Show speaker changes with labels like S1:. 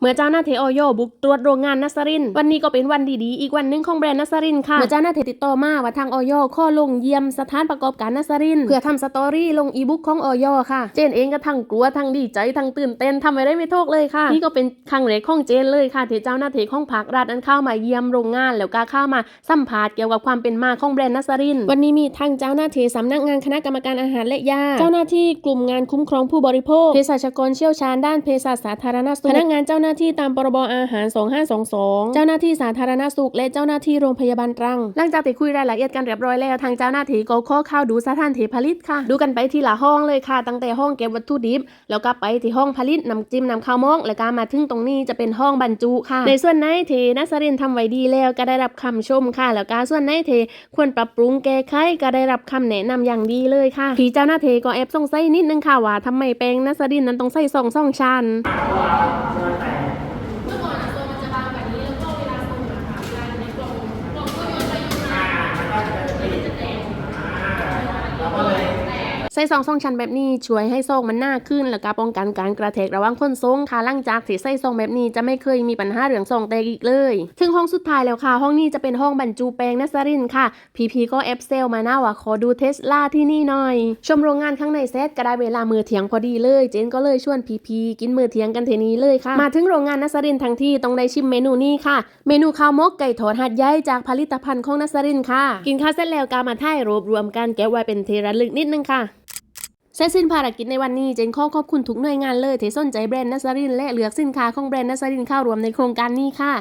S1: เมื่อเจ้าหน้าที่ออยบุกตรวจโรงงานนัสริน วันนี้ก็เป็นวันดีๆ อีกวันหนึ่งของแบรนด์นัสรินค่ะ เมื่อเจ้าหน้าที่ติดต่อมาว่าทางออยข้อลงเยี่ยมสถานประกอบการนัสริน เพื่อทำสตอรี่ลงอีบุ๊กของออยค่ะ เจนเองก็ทั้งกลัวทั้งดีใจทั้งตื่นเต้นทำอะไรไม่ถูกเลยค่ะ นี่ก็เป็นครั้งแรกของเจนเลยค่ะที่เจ้าหน้าที่ของภาครัฐนั้นเข้ามาเยี่ยมโรงงาน แล้วก็เข้ามาสัมภาษณ์เกี่ยวกับความเป็นมาของแบรนด์นัสริน วันนี้มีทั้งเจ้าหน้าที่สำนักงานคณะกรรมการอาหารและยา เจ้าหน้าที่กลุ่มงานคุ้มครองผู้บริโภคเภสัชกรเชี่ยวชาญด้านเภสัชสาธารณสุขพนักงานเจ้าหน้าาที่ตามพรบอาหาร 2522 เจ้าหน้าที่สาธารณสุข และเจ้าหน้าที่โรงพยาบาลตรัง หลังจากที่คุยรายละเอียดกันเรียบร้อยแล้วทางเจ้าหน้าที่ก็ข้อเข้าดูสถานที่ผลิตค่ะ ดูกันไปทีละห้องเลยค่ะ ตั้งแต่ห้องเก็บวัตถุดิบ แล้วก็ไปที่ห้องผลิตนำจิ้มนำข้าวมองแล้วก็มาถึงตรงนี้จะเป็นห้องบรรจุค่ะ ในส่วนไหนเทนัสรินทำไว้ดีแล้วก็ได้รับคำชมค่ะ แล้วก็ส่วนไหนเทควรปรับปรุงแก้ไขก็ได้รับคำแนะนำอย่างดีเลยค่ะพี่เจ้าหน้าที่ก็แอบสงสัยนิดนึงค่ะว่าทำไมแปลงนัสรินนั้นต้องใส่ซองซ่องชั้น ส่ซองซ่องชั้นแบบนี้ช่วยให้ซองมันหน้าขึ้น แล้วก็ป้องกันการกระแทกระหว่างคนทรงค่ะหลังจากที่ใส่ซองแบบนี้จะไม่เคยมีปัญหาเรื่องซองแตกอีกเลย ถึงห้องสุดท้ายแล้วค่ะ ห้องนี้จะเป็นห้องบรรจุแปลงนัสรินค่ะ พีพีก็แอปเซลมาหน้าว่าขอดูเทสลาที่นี่หน่อย ชมโรงงานข้างในเซตก็ได้เวลามือเถียงพอดีเลย เจนก็เลยชวนพีพีกินมือเถียงกันเทนี้เลยค่ะ มาถึงโรงงานนัสรินทั้งที่ต้องได้ชิมเมนูนี้ค่ะ เมนูข้าวมกไก่ทอดหัดใหญ่จากผลิตภัณฑ์ของนัสรินค่ะ กินข้าวเสร็จแล้วก็มาถ่ายรูปรวมกันแก้ไว้เป็นเทระลึกนิดนึงค่ะ เสร็จสิ้นภารกิจในวันนี้เจนขอขอบคุณทุกหน่วยงานเลยที่สนใจแบรนด์นัสรินและเหลือกสินค้าของแบรนด์นัสรินเข้ารวมในโครงการนี้ค่ะ